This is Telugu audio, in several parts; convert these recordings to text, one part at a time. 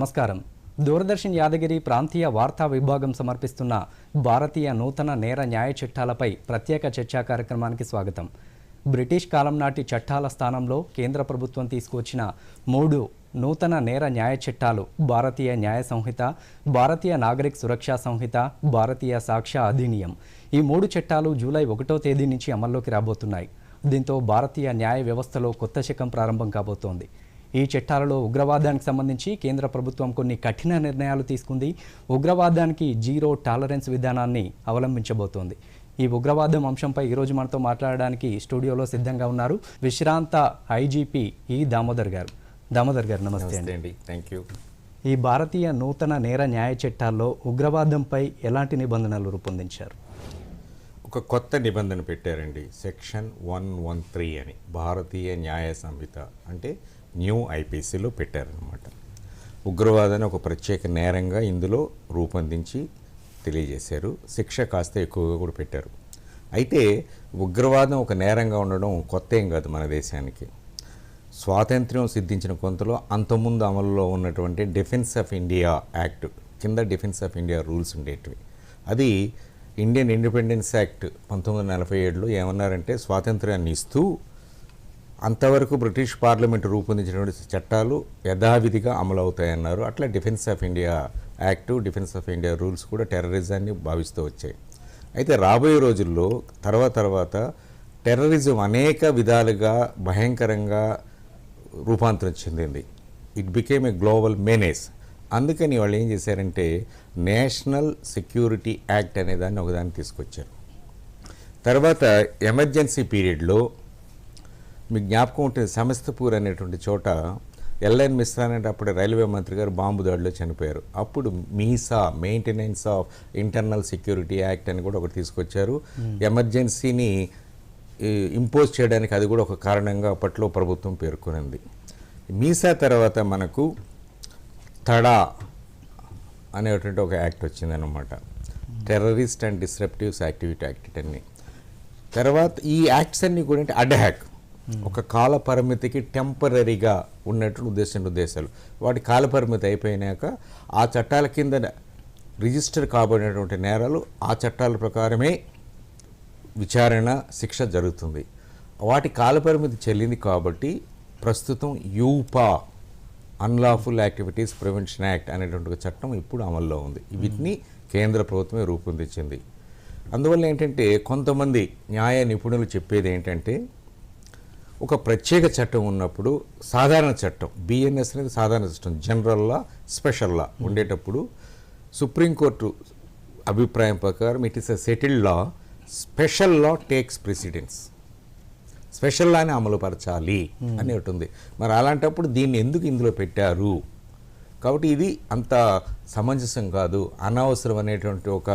నమస్కారం. దూరదర్శన్ యాదగిరి ప్రాంతీయ వార్తా విభాగం సమర్పిస్తున్న భారతీయ నూతన నేర న్యాయ చట్టాలపై ప్రత్యేక చర్చా కార్యక్రమానికి స్వాగతం. బ్రిటిష్ కాలం నాటి చట్టాల స్థానంలో కేంద్ర ప్రభుత్వం తీసుకువచ్చిన మూడు నూతన నేర న్యాయ చట్టాలు భారతీయ న్యాయ సంహిత భారతీయ నాగరిక సురక్షా సంహిత భారతీయ సాక్ష్య అధినియం ఈ మూడు చట్టాలు జూలై ఒకటో తేదీ నుంచి అమల్లోకి రాబోతున్నాయి. దీంతో భారతీయ న్యాయ వ్యవస్థలో కొత్త శకం ప్రారంభం కాబోతోంది. ఈ చట్టాలలో ఉగ్రవాదానికి సంబంధించి కేంద్ర ప్రభుత్వం కొన్ని కఠిన నిర్ణయాలు తీసుకుంది. ఉగ్రవాదానికి జీరో టాలరెన్స్ విధానాన్ని అవలంబించబోతోంది. ఈ ఉగ్రవాదం అంశంపై ఈరోజు మనతో మాట్లాడడానికి స్టూడియోలో సిద్ధంగా ఉన్నారు విశ్రాంత ఐజీపీ ఈ దామోదర్ గారు. దామోదర్ గారు నమస్తే అండి. థ్యాంక్ యూ ఈ భారతీయ నూతన నేర న్యాయ చట్టాల్లో ఉగ్రవాదంపై ఎలాంటి నిబంధనలు రూపొందించారు? ఒక కొత్త నిబంధన పెట్టారండి. సెక్షన్ వన్ వన్ త్రీ అని భారతీయ న్యాయ సంహిత. అంటే న్యూ ఐపీసీలో పెట్టారనమాట ఉగ్రవాదాన్ని ఒక ప్రత్యేక నేరంగా ఇందులో రూపొందించి తెలియజేశారు. శిక్ష కాస్త ఎక్కువగా కూడా పెట్టారు. అయితే ఉగ్రవాదం ఒక నేరంగా ఉండడం కొత్త ఏం కాదు మన దేశానికి. స్వాతంత్ర్యం సిద్ధించిన కొంతలో అంతకుముందు అమలులో ఉన్నటువంటి డిఫెన్స్ ఆఫ్ ఇండియా యాక్ట్ కింద డిఫెన్స్ ఆఫ్ ఇండియా రూల్స్ ఉండేటివి. అది ఇండియన్ ఇండిపెండెన్స్ యాక్ట్ పంతొమ్మిది వందల నలభై ఏడులో ఏమన్నారంటే స్వాతంత్ర్యాన్ని ఇస్తూ అంతవరకు బ్రిటిష్ పార్లమెంట్ రూపొందించినటువంటి చట్టాలు యథావిధిగా అమలు అవుతాయన్నారు అట్లా defence of India act defence of India rules కూడా టెర్రరిజాన్ని భావిస్తూ వచ్చాయి. అయితే రాబోయే రోజుల్లో తర్వాత తర్వాత టెర్రరిజం అనేక విధాలుగా భయంకరంగా రూపాంతరం చెందింది. It became a global menace అందుకని వాళ్ళు ఏం చేశారంటే నేషనల్ సెక్యూరిటీ యాక్ట్ అనే దాన్ని ఒకదాన్ని తీసుకొచ్చారు. తర్వాత ఎమర్జెన్సీ పీరియడ్లో మీకు జ్ఞాపకం ఉంటుంది సమస్తపూర్ అనేటువంటి చోట ఎల్ఎన్ మిశ్రా అనేటప్పుడు రైల్వే మంత్రి గారు బాంబు దాడిలో చనిపోయారు. అప్పుడు MISA maintenance of internal security act అని కూడా ఒకటి తీసుకొచ్చారు. ఎమర్జెన్సీని ఇంపోజ్ చేయడానికి అది కూడా ఒక కారణంగా అప్పట్లో ప్రభుత్వం పేర్కొనింది. మీసా తర్వాత మనకు తడా అనేటువంటి ఒక యాక్ట్ వచ్చిందనమాట terrorist and disruptives activity act అన్ని తర్వాత ఈ యాక్ట్స్ అన్ని కూడా అంటే అడ్హాక్ ఒక కాల పరిమితికి టెంపరీగా ఉన్నటువంటి ఉద్దేశం ఉద్దేశాలు. వాటి కాల పరిమితి అయిపోయినాక ఆ చట్టాల కింద రిజిస్టర్ కాబడినటువంటి నేరాలు ఆ చట్టాల ప్రకారమే విచారణ శిక్ష జరుగుతుంది. వాటి కాలపరిమితి చెల్లింది కాబట్టి ప్రస్తుతం UAPA unlawful activities prevention act అనేటువంటి చట్టం ఇప్పుడు అమల్లో ఉంది. వీటిని కేంద్ర ప్రభుత్వమే రూపొందించింది. అందువల్ల ఏంటంటే కొంతమంది న్యాయ నిపుణులు చెప్పేది ఏంటంటే ఒక ప్రత్యేక చట్టం ఉన్నప్పుడు సాధారణ చట్టం బిఎన్ఎస్ అనేది సాధారణ చట్టం జనరల్ లా స్పెషల్ లా ఉండేటప్పుడు సుప్రీంకోర్టు అభిప్రాయం ప్రకారం it is a settled law special law takes precedence special లాని అమలుపరచాలి అని ఒకటి ఉంది. మరి అలాంటప్పుడు దీన్ని ఎందుకు ఇందులో పెట్టారు? కాబట్టి ఇది అంత సమంజసం కాదు. అనవసరం అనేటువంటి ఒక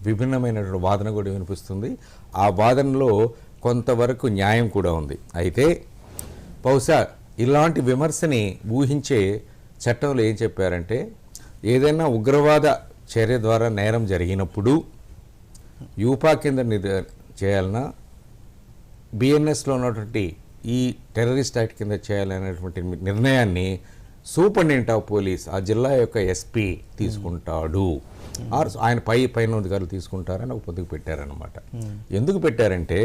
విభిన్నమైనటువంటి వాదన కూడా వినిపిస్తుంది. ఆ వాదనలో కొంతవరకు న్యాయం కూడా ఉంది. అయితే బహుశా ఇలాంటి విమర్శని ఊహించే చట్టంలో ఏం చెప్పారంటే ఏదైనా ఉగ్రవాద చర్య ద్వారా నేరం జరిగినప్పుడు యూపా కింద చేయాలన్నా బిఎన్ఎస్లో ఉన్నటువంటి ఈ టెర్రరిస్ట్ యాక్ట్ కింద చేయాలనేటువంటి నిర్ణయాన్ని సూపరింటెండెంట్ ఆఫ్ పోలీస్ ఆ జిల్లా యొక్క ఎస్పీ తీసుకుంటాడు. ఆర్ ఆయన పై పైన అధికారులు తీసుకుంటారని ఒక పొద్దుకు పెట్టారనమాట ఎందుకు పెట్టారంటే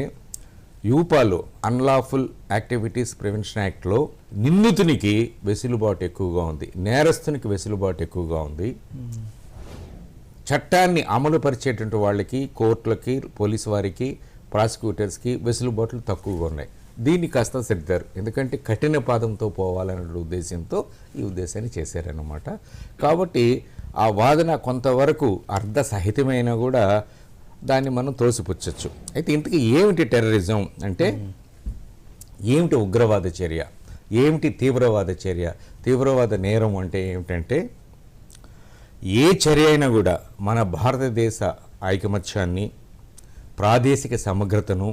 యూపాలో అన్లాఫుల్ యాక్టివిటీస్ ప్రివెన్షన్ యాక్ట్లో నిందితునికి వెసులుబాటు ఎక్కువగా ఉంది. నేరస్తునికి వెసులుబాటు ఎక్కువగా ఉంది. చట్టాన్ని అమలు పరిచేటువంటి వాళ్ళకి కోర్టులకి పోలీసు వారికి ప్రాసిక్యూటర్స్కి వెసులుబాట్లు తక్కువగా ఉన్నాయి. దీన్ని కాస్త సర్దారు ఎందుకంటే కఠిన పాదంతో పోవాలనే ఉద్దేశంతో ఈ ఉద్దేశాన్ని చేశారన్నమాట. కాబట్టి ఆ వాదన కొంతవరకు అర్ధ సహితమైన కూడా దాన్ని మనం తోసిపుచ్చచ్చు. అయితే ఇంతకీ ఏమిటి టెర్రరిజం అంటే ఏమిటి ఉగ్రవాద చర్య? ఏమిటి తీవ్రవాద చర్య? తీవ్రవాద నేరం అంటే ఏమిటంటే ఏ చర్య అయినా కూడా మన భారతదేశ ఐకమత్యాన్ని ప్రాదేశిక సమగ్రతను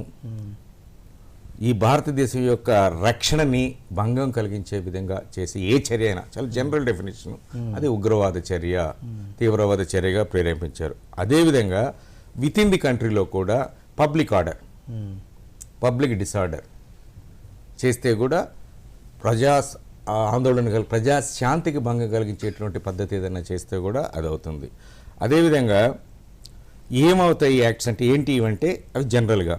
ఈ భారతదేశం యొక్క రక్షణని భంగం కలిగించే విధంగా చేసే ఏ చర్య అయినా చాలా జనరల్ డెఫినేషన్ అది ఉగ్రవాద చర్య తీవ్రవాద చర్యగా ప్రేరేపించారు. అదేవిధంగా విత్ ఇన్ ది కంట్రీలో కూడా పబ్లిక్ ఆర్డర్ పబ్లిక్ డిసార్డర్ చేస్తే కూడా ప్రజా ఆందోళన కలి ప్రజా శాంతికి భంగం కలిగించేటువంటి పద్ధతి ఏదైనా చేస్తే కూడా అది అవుతుంది. అదేవిధంగా ఏమవుతాయి యాక్ట్స్ అంటే ఏంటి ఇవంటే అవి జనరల్గా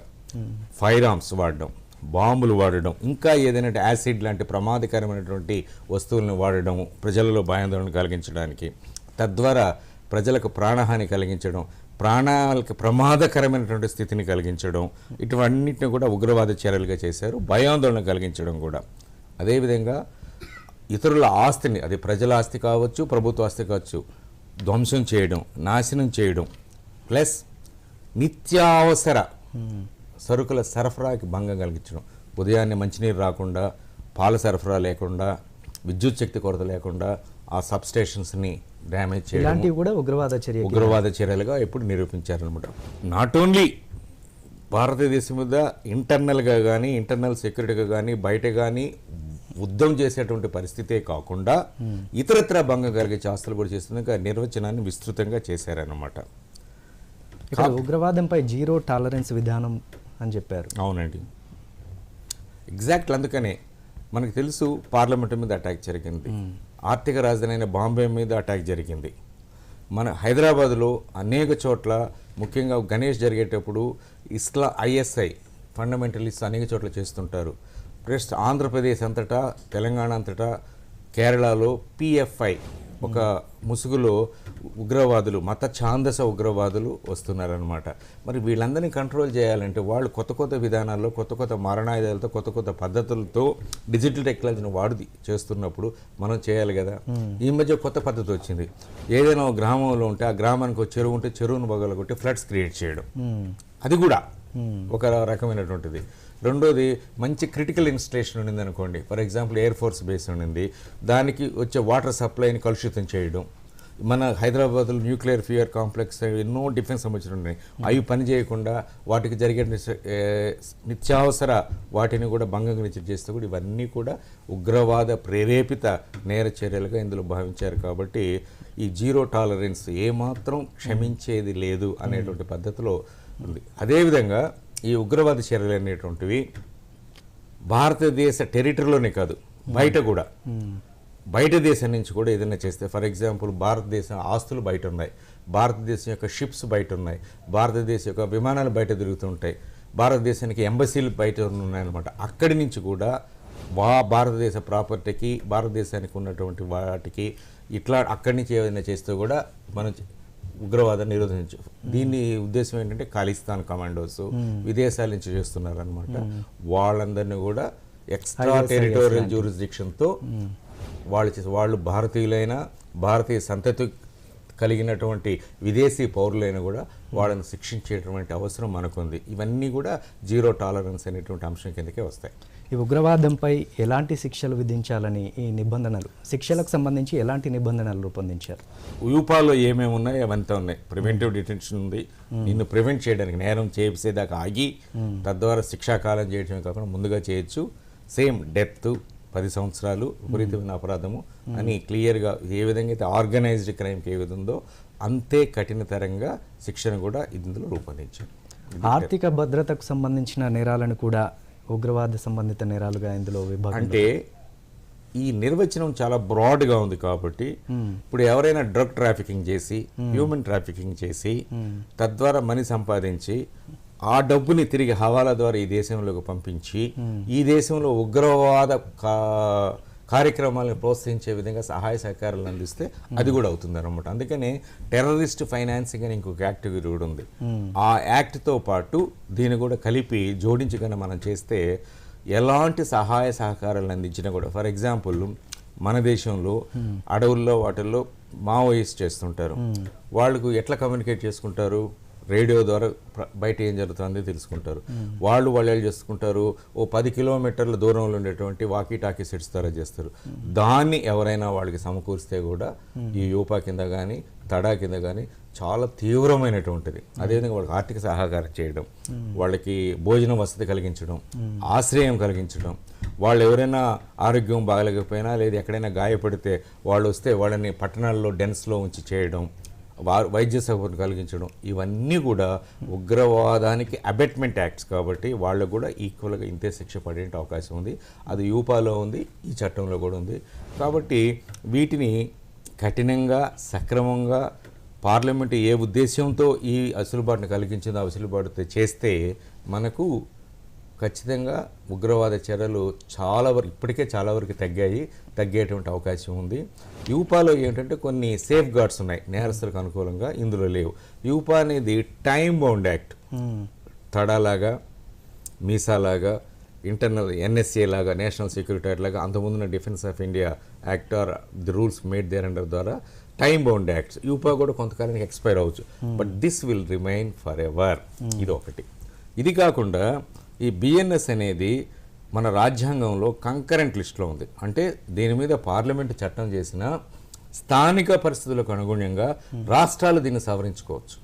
ఫైర్ ఆర్మ్స్ వాడడం బాంబులు వాడడం ఇంకా ఏదైనా యాసిడ్ లాంటి ప్రమాదకరమైనటువంటి వస్తువులను వాడడం ప్రజలలో భయాందోళన కలిగించడానికి తద్వారా ప్రజలకు ప్రాణహాని కలిగించడం ప్రాణాలకు ప్రమాదకరమైనటువంటి స్థితిని కలిగించడం ఇటువన్నిటిని కూడా ఉగ్రవాద చర్యలుగా చేశారు భయాందోళన కలిగించడం కూడా. అదేవిధంగా ఇతరుల ఆస్తిని అది ప్రజల ఆస్తి కావచ్చు ప్రభుత్వ ఆస్తి కావచ్చు ధ్వంసం చేయడం నాశనం చేయడం ప్లస్ నిత్యావసర సరుకుల సరఫరాకి భంగం కలిగించడం. ఉదయాన్నే మంచినీరు రాకుండా పాల సరఫరా లేకుండా విద్యుత్ శక్తి కొరత లేకుండా ఆ సబ్ స్టేషన్స్ని డ్యామేజ్ చేయడం ఇలాంటివి కూడా ఉగ్రవాద చర్య ఉగ్రవాద చర్యలుగా ఎప్పుడు నిరూపించారనమాట నాట్ ఓన్లీ భారతదేశం మీద ఇంటర్నల్గా కానీ ఇంటర్నల్ సెక్యూరిటీగా కానీ బయట కానీ యుద్ధం చేసేటువంటి పరిస్థితే కాకుండా ఇతరత్ర భంగం కలిగించే ఆస్తులు కూడా చేస్తుంది నిర్వచనాన్ని విస్తృతంగా చేశారన్నమాట. ఇక్కడ ఉగ్రవాదంపై జీరో టాలరెన్స్ విధానం అని చెప్పారు. అవునండి. ఎగ్జాక్ట్ అందుకనే మనకు తెలుసు పార్లమెంట్ మీద అటాక్ జరిగింది. ఆర్థిక రాజధాని అయిన బాంబే మీద అటాక్ జరిగింది. మన హైదరాబాద్లో అనేక చోట్ల ముఖ్యంగా గణేష్ జరిగేటప్పుడు ఇస్లా ఐఎస్ఐ ఫండమెంటలిస్ట్ అనేక చోట్ల చేస్తుంటారు. ప్లస్ ఆంధ్రప్రదేశ్ అంతటా తెలంగాణ అంతటా కేరళలో పిఎఫ్ఐ ఒక ముసుగులో ఉగ్రవాదులు మత ఛాందస ఉగ్రవాదులు వస్తున్నారనమాట మరి వీళ్ళందరినీ కంట్రోల్ చేయాలంటే వాళ్ళు కొత్త కొత్త విధానాల్లో కొత్త కొత్త మారణాయుధాలతో కొత్త కొత్త పద్ధతులతో డిజిటల్ టెక్నాలజీని వాడి చేస్తున్నప్పుడు మనం చేయాలి కదా. ఈ మధ్య కొత్త పద్ధతి వచ్చింది. ఏదైనా ఒక గ్రామంలో ఉంటే ఆ గ్రామానికి ఒక చెరువు ఉంటే చెరువును బగలగొట్టి ఫ్లడ్స్ క్రియేట్ చేయడం. అది కూడా ఒక రకమైనటువంటిది. రెండోది మంచి క్రిటికల్ ఇన్స్టలేషన్ ఉండింది అనుకోండి for example air force base ఉండింది. దానికి వచ్చే వాటర్ సప్లైని కలుషితం చేయడం. మన హైదరాబాద్లో న్యూక్లియర్ ఫ్యూయర్ కాంప్లెక్స్ ఎన్నో డిఫెన్స్ సంబంధించిన ఉన్నాయి. అవి పని చేయకుండా వాటికి జరిగే నిత్యావసర వాటిని కూడా భంగం చేస్తే కూడా ఇవన్నీ కూడా ఉగ్రవాద ప్రేరేపిత నేర చర్యలుగా ఇందులో భావించారు కాబట్టి ఈ జీరో టాలరెన్స్ ఏమాత్రం క్షమించేది లేదు అనేటువంటి పద్ధతిలో ఉంది. అదేవిధంగా ఈ ఉగ్రవాద చర్యలు అనేటువంటివి భారతదేశ టెరిటరీలోనే కాదు బయట కూడా. బయట దేశం నుంచి కూడా ఏదైనా చేస్తే ఫర్ ఎగ్జాంపుల్ భారతదేశం ఆస్తులు బయట ఉన్నాయి భారతదేశం యొక్క షిప్స్ బయట ఉన్నాయి భారతదేశం యొక్క విమానాలు బయట తిరుగుతుంటాయి భారతదేశానికి ఎంబసీలు బయట ఉన్నాయన్నమాట. అక్కడి నుంచి కూడా వా భారతదేశ ప్రాపర్టీకి భారతదేశానికి ఉన్నటువంటి వాటికి ఇట్లా అక్కడి నుంచి ఏదైనా చేస్తే కూడా మనం ఉగ్రవాదం నిరోధించు. దీని ఉద్దేశం ఏంటంటే ఖాళిస్తాన్ కమాండోస్ విదేశాల నుంచి చేస్తున్నారు అనమాట వాళ్ళందరినీ కూడా ఎక్స్ట్రా టెరిటోరియల్ జ్యూరిస్డిక్షన్తో వాళ్ళు వాళ్ళు భారతీయులైన భారతీయ సంతతి కలిగినటువంటి విదేశీ పౌరులైన కూడా వాళ్ళని శిక్షించేటువంటి అవసరం మనకుంది. ఇవన్నీ కూడా జీరో టాలరెన్స్ అనేటువంటి అంశం కిందకే వస్తాయి. ఈ ఉగ్రవాదంపై ఎలాంటి శిక్షలు విధించాలని ఈ నిబంధనలు? శిక్షలకు సంబంధించి ఎలాంటి నిబంధనలు రూపొందించారు? యూపాలో ఏమేమి ఉన్నాయి? అవంతా ఉన్నాయి. ప్రివెంటివ్ డిటెన్షన్ ఉంది. నిన్ను ప్రివెంట్ చేయడానికి నేరం చేసేదాకా ఆగి తద్వారా శిక్షాకాలం చేయడమే కాకుండా ముందుగా చేయొచ్చు. సేమ్ డెత్ పది సంవత్సరాలు విపరీతమైన అపరాధము అని క్లియర్గా ఏ విధంగా అయితే ఆర్గనైజ్డ్ క్రైమ్కి ఏ విధంగా ఉందో అంతే కఠినతరంగా శిక్షణ కూడా ఇందులో రూపొందించారు. ఆర్థిక భద్రతకు సంబంధించిన నేరాలను కూడా ఉగ్రవాద సంబంధిత నేరాలుగా ఇందులో విభాగం అంటే ఈ నిర్వచనం చాలా బ్రాడ్గా ఉంది కాబట్టి ఇప్పుడు ఎవరైనా డ్రగ్ ట్రాఫికింగ్ చేసి హ్యూమన్ ట్రాఫికింగ్ చేసి తద్వారా మనీ సంపాదించి ఆ డబ్బుని తిరిగి హవాలా ద్వారా ఈ దేశంలోకి పంపించి ఈ దేశంలో ఉగ్రవాద కా- కార్యక్రమాలను ప్రోత్సహించే విధంగా సహాయ సహకారాలు అందిస్తే అది కూడా అవుతుంది అనమాట అందుకనే టెర్రరిస్ట్ ఫైనాన్సింగ్ అని ఇంకొక యాక్ట్ కూడా ఉంది. ఆ యాక్ట్తో పాటు దీన్ని కూడా కలిపి జోడించి కనుక మనం చేస్తే ఎలాంటి సహాయ సహకారాలు అందించినా కూడా ఫర్ ఎగ్జాంపుల్ మన దేశంలో అడవుల్లో వాటిల్లో మావోయిస్ట్ చేస్తుంటారు. వాళ్ళకు ఎట్లా కమ్యూనికేట్ చేసుకుంటారు? రేడియో ద్వారా బయట ఏం జరుగుతుంది తెలుసుకుంటారు. వాళ్ళు వాళ్ళు చేసుకుంటారు? ఓ పది కిలోమీటర్ల దూరంలో ఉండేటువంటి వాకీ టాకీ సెట్స్ ద్వారా చేస్తారు. దాన్ని ఎవరైనా వాళ్ళకి సమకూరిస్తే కూడా ఈ యూపా కింద కానీ తడా కింద కానీ చాలా తీవ్రమైనటువంటిది. అదేవిధంగా వాళ్ళకి ఆర్థిక సహకారం చేయడం వాళ్ళకి భోజనం వసతి కలిగించడం ఆశ్రయం కలిగించడం. వాళ్ళు ఎవరైనా ఆరోగ్యం బాగలేకపోయినా లేదా ఎక్కడైనా గాయపడితే వాళ్ళు వస్తే వాళ్ళని పట్టణాల్లో డెన్స్లో ఉంచి చేయడం వారు వైద్య సౌకర్యం కలిగించడం ఇవన్నీ కూడా ఉగ్రవాదానికి అబెట్మెంట్ యాక్ట్స్ కాబట్టి వాళ్ళకు కూడా ఈక్వల్గా ఇంతే శిక్ష పడే అవకాశం ఉంది. అది యూపాలో ఉంది ఈ చట్టంలో కూడా ఉంది. కాబట్టి వీటిని కఠినంగా సక్రమంగా పార్లమెంట్ ఏ ఉద్దేశంతో ఈ అసలుబాటును కలిగించిందో ఆ చేస్తే మనకు ఖచ్చితంగా ఉగ్రవాద చర్యలు చాలా వరకు ఇప్పటికే చాలా వరకు తగ్గాయి తగ్గేటువంటి అవకాశం ఉంది. యూపాలో ఏంటంటే కొన్ని సేఫ్ గార్డ్స్ ఉన్నాయి నేరస్తులకు అనుకూలంగా ఇందులో లేవు. యూపా అనేది టైం బౌండ్ యాక్ట్. తడాలాగా మీసాలాగా ఇంటర్నల్ ఎన్ఎస్ఏ లాగా నేషనల్ సెక్యూరిటీ లాగా అంతకుముందున్న defence of India act are the rules made there under ద్వారా టైం బౌండ్ యాక్ట్స్. యూపా కూడా కొంతకాలానికి ఎక్స్పైర్ అవ్వచ్చు. But this will remain forever. ఇది ఒకటి ఇది కాకుండా ఈ బిఎన్ఎస్ అనేది మన రాజ్యాంగంలో కంకరెంట్ లిస్ట్లో ఉంది. అంటే దీని మీద పార్లమెంట్ చట్టం చేసిన స్థానిక పరిస్థితులకు అనుగుణంగా రాష్ట్రాలు దీన్ని సవరించుకోవచ్చు.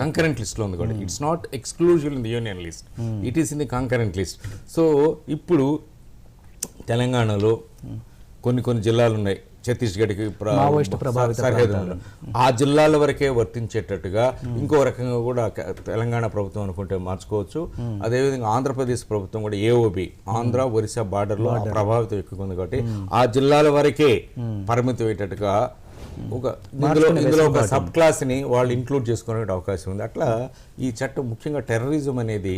కంకరెంట్ లిస్ట్లో ఉంది కూడా. It's not exclusive in the union list it is in the concurrent list so ఇప్పుడు తెలంగాణలో కొన్ని కొన్ని జిల్లాలు ఉన్నాయి. ఛత్తీస్గఢ్కి. ఆ జిల్లాల వరకే వర్తించేటట్టుగా ఇంకో రకంగా కూడా తెలంగాణ ప్రభుత్వం అనుకుంటే మార్చుకోవచ్చు. అదేవిధంగా ఆంధ్రప్రదేశ్ ప్రభుత్వం కూడా ఏఓబి ఆంధ్ర ఒరిస్సా బార్డర్లో ప్రభావితం ఎక్కువ ఉంది కాబట్టి ఆ జిల్లాల వరకే పరిమితం అయ్యేటట్టుగా ఒక ఇందులో ఇందులో ఒక సబ్ క్లాస్ని వాళ్ళు ఇంక్లూడ్ చేసుకునే అవకాశం ఉంది. అట్లా ఈ చట్టం ముఖ్యంగా టెర్రరిజం అనేది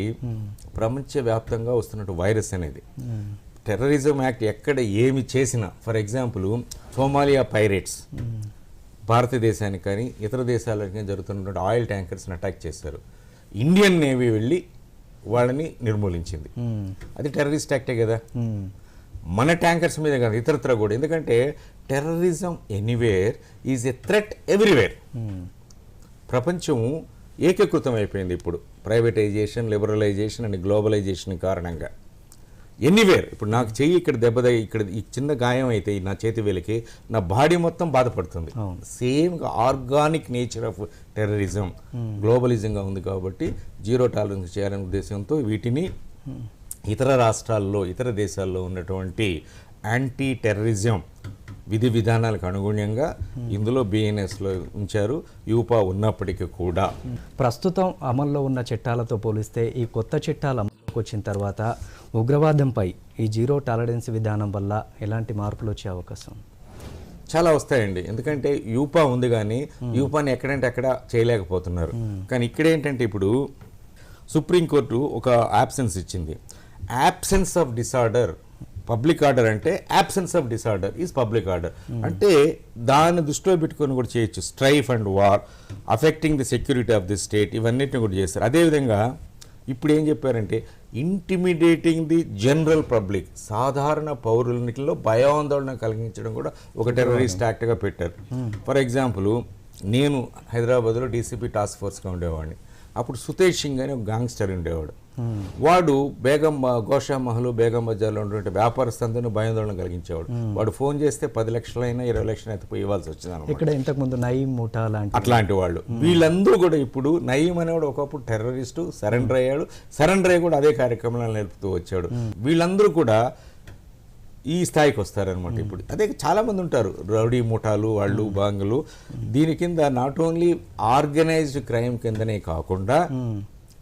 ప్రపంచవ్యాప్తంగా వస్తున్నట్టు వైరస్ అనేది. టెర్రరిజం యాక్ట్ ఎక్కడ ఏమి చేసినా ఫర్ ఎగ్జాంపుల్ సోమాలియా పైరేట్స్ భారతదేశానికి కానీ ఇతర దేశాలకు కానీ జరుగుతున్నటువంటి ఆయిల్ ట్యాంకర్స్ని అటాక్ చేశారు. ఇండియన్ నేవీ వెళ్ళి వాళ్ళని నిర్మూలించింది. అది టెర్రరిస్ట్ యాక్టే కదా. మన ట్యాంకర్స్ మీద కాదు ఇతరత్ర కూడా. ఎందుకంటే terrorism anywhere is a threat everywhere. ప్రపంచం ఏకీకృతం అయిపోయింది ఇప్పుడు. ప్రైవేటైజేషన్ లిబరలైజేషన్ అండ్ గ్లోబలైజేషన్ కారణంగా. ఎనీవేర్. ఇప్పుడు నాకు చెయ్యి ఇక్కడ దెబ్బ ఇక్కడ ఈ చిన్న గాయం అయితే ఈ నా చేతి వేలికి నా బాడీ మొత్తం బాధపడుతుంది. Same organic nature of terrorism గ్లోబలిజంగా ఉంది కాబట్టి జీరో టాలరెన్స్ చేయాలనే ఉద్దేశంతో వీటిని ఇతర రాష్ట్రాల్లో ఇతర దేశాల్లో ఉన్నటువంటి యాంటీ టెర్రరిజం విధి విధానాలకు అనుగుణంగా ఇందులో బిఎన్ఎస్లో ఉంచారు. యూపా ఉన్నప్పటికీ కూడా. ప్రస్తుతం అమల్లో ఉన్న చట్టాలతో పోలిస్తే ఈ కొత్త చట్టాలు వచ్చిన తర్వాత ఉగ్రవాదంపై ఈ జీరో టాలరెన్స్ విధానం వల్ల ఎలాంటి మార్పులు వచ్చే అవకాశం? చాలా వస్తాయండి. ఎందుకంటే యూపా ఉంది కానీ యూపాని ఎక్కడంటే అక్కడ చేయలేకపోతున్నారు. కానీ ఇక్కడ ఏంటంటే ఇప్పుడు సుప్రీంకోర్టు ఒక యాబ్సెన్స్ ఇచ్చింది. Absence of disorder public order అంటే absence of disorder is public order అంటే దాన్ని దృష్టిలో పెట్టుకొని కూడా చేయొచ్చు. Strife and war affecting the security of the state ఇవన్నిటిని కూడా చేస్తారు. అదేవిధంగా ఇప్పుడు ఏం చెప్పారంటే ఇంటిమిడేటింగ్ ది జనరల్ పబ్లిక్ సాధారణ పౌరులనిలో భయాందోళన కలిగించడం కూడా ఒక టెర్రరిస్ట్ యాక్ట్గా పెట్టారు. ఫర్ ఎగ్జాంపుల్ నేను హైదరాబాద్లో డీసీపీ టాస్క్ ఫోర్స్గా ఉండేవాడిని. అప్పుడు సుతేష్ సింగ్ అని ఒక గాంగ్స్టర్ ఉండేవాడు. వాడు బేగం గోషా మహల్ బేగం బజార్లో ఉన్నటువంటి వ్యాపారస్తులందరినీ భయాందోళన కలిగించేవాడు. వాడు ఫోన్ చేస్తే పది లక్షలైనా ఇరవై లక్షలు అయితే ఇవ్వాల్సి వచ్చింది ఇక్కడ ఇంతకుముందు నయీం ముఠా లాంటి అట్లాంటి వాళ్ళు. వీళ్ళందరూ కూడా ఇప్పుడు నయీం అనేవాడు ఒకప్పుడు టెర్రరిస్టు సరెండర్ అయ్యాడు. సరెండర్ అయ్యి కూడా అదే కార్యక్రమాలను నేర్పుతూ వచ్చాడు. వీళ్ళందరూ కూడా ఈ స్థాయికి వస్తారనమాట ఇప్పుడు. అదే చాలా మంది ఉంటారు. రౌడీ ముఠాలు వాళ్ళు బాంగులు. దీని కింద నాట్ ఓన్లీ ఆర్గనైజ్డ్ క్రైమ్ కిందనే కాకుండా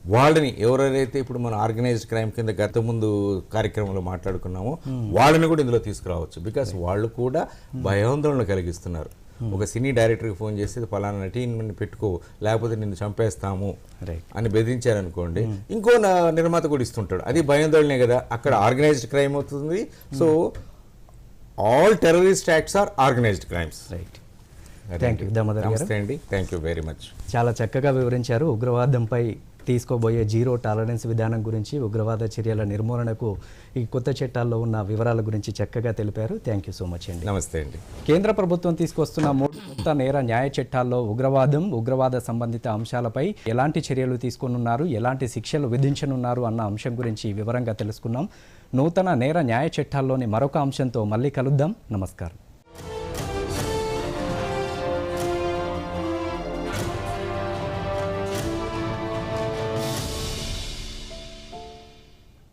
వాళ్ళని ఎవరెవరైతే ఇప్పుడు మనం ఆర్గనైజ్డ్ క్రైమ్ కింద గత ముందు కార్యక్రమంలో మాట్లాడుకున్నామో వాళ్ళని కూడా ఇందులో తీసుకురావచ్చు. బికాస్ వాళ్ళు కూడా భయాందోళన కలిగిస్తున్నారు. ఒక సినీ డైరెక్టర్కి ఫోన్ చేసి పలానా నటీని పెట్టుకో లేకపోతే నిన్ను చంపేస్తాము. అని బెదిరించారనుకోండి ఇంకో నా- నిర్మాత కూడా ఇస్తుంటాడు. అది భయాందోళనే కదా. అక్కడ ఆర్గనైజ్డ్ క్రైమ్ అవుతుంది. So all terrorist acts are organised crimes right thank you Damodar garu. నమస్తే అండి. థ్యాంక్ యూ వెరీ మచ్ చాలా చక్కగా వివరించారు. ఉగ్రవాదంపై తీసుకోబోయే జీరో టాలరెన్స్ విధానం గురించి ఉగ్రవాద చర్యల నిర్మూలనకు ఈ కొత్త చట్టాల్లో ఉన్న వివరాల గురించి చక్కగా తెలిపారు. థ్యాంక్ యూ సో మచ్ అండి. నమస్తే అండి. కేంద్ర ప్రభుత్వం తీసుకొస్తున్న మూడు కొత్త నేర న్యాయ చట్టాల్లో ఉగ్రవాదం ఉగ్రవాద సంబంధిత అంశాలపై ఎలాంటి చర్యలు తీసుకునున్నారు ఎలాంటి శిక్షలు విధించనున్నారు అన్న అంశం గురించి వివరంగా తెలుసుకున్నాం. నూతన నేర న్యాయ చట్టాల్లోని మరొక అంశంతో మళ్ళీ కలుద్దాం. నమస్కారం.